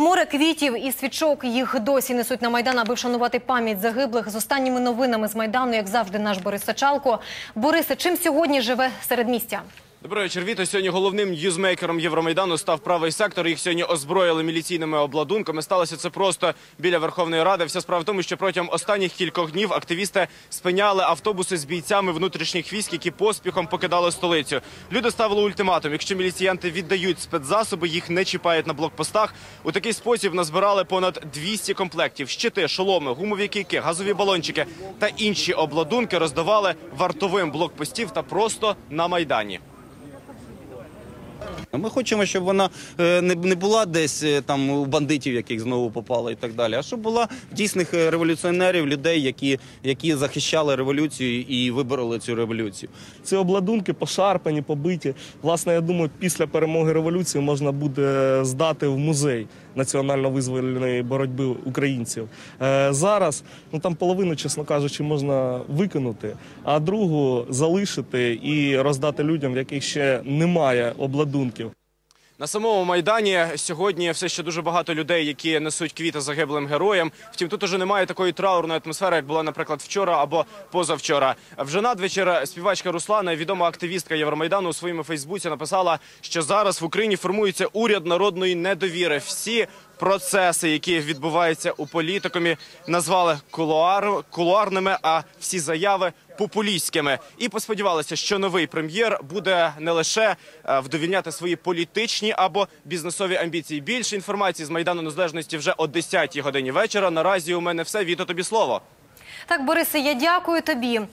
Море квітів і свічок їх досі несуть на майдан, аби вшанувати пам'ять загиблих. З останніми новинами з майдану, як завжди, наш Борис Сачалко. Борисе, чим сьогодні живе середмістя? Доброго вечір, Віто. Сьогодні головним ньюзмейкером Євромайдану став правий сектор. Їх сьогодні озброїли міліційними обладунками. Сталося це просто біля Верховної Ради. Вся справа в тому, що протягом останніх кількох днів активісти спиняли автобуси з бійцями внутрішніх військ, які поспіхом покидали столицю. Люди ставили ультиматум. Якщо міліціянти віддають спецзасоби, їх не чіпають на блокпостах. У такий спосіб назбирали понад 200 комплектів. Щити, шоломи, гумові кійки, газові балончики та інші обладунки роздавали вартовим блокпостів та просто на майдані. Ми хочемо, щоб вона е, не була десь е, там у бандитів, яких знову попала і так далі, а щоб була дійсних е, революціонерів, людей, які, які захищали революцію і вибороли цю революцію. Ці обладунки пошарпані, побиті. Власне, я думаю, після перемоги революції можна буде здати в музей національно-визвольної боротьби українців. Е, зараз ну там половину, чесно кажучи, можна викинути, а другу залишити і роздати людям, в яких ще немає обладунків. На самому майдані сьогодні все ще дуже багато людей, які несуть квіти загиблим героям. Втім, тут уже немає такої траурної атмосфери, як була, наприклад, вчора або позавчора. Вже надвечір співачка Руслана, відома активістка Євромайдану, у своєму Фейсбуці написала, що зараз в Україні формується уряд народної недовіри. Всі процеси, які відбуваються у політикумі, назвали кулуар, кулуарними, а всі заяви популістськими. І посподівалися, що новий прем'єр буде не лише е, вдовільняти свої політичні або бізнесові амбіції. Більше інформації з майдану незалежності вже о 10-й годині вечора. Наразі у мене все. Віто тобі слово. Так, Борисе, я дякую тобі.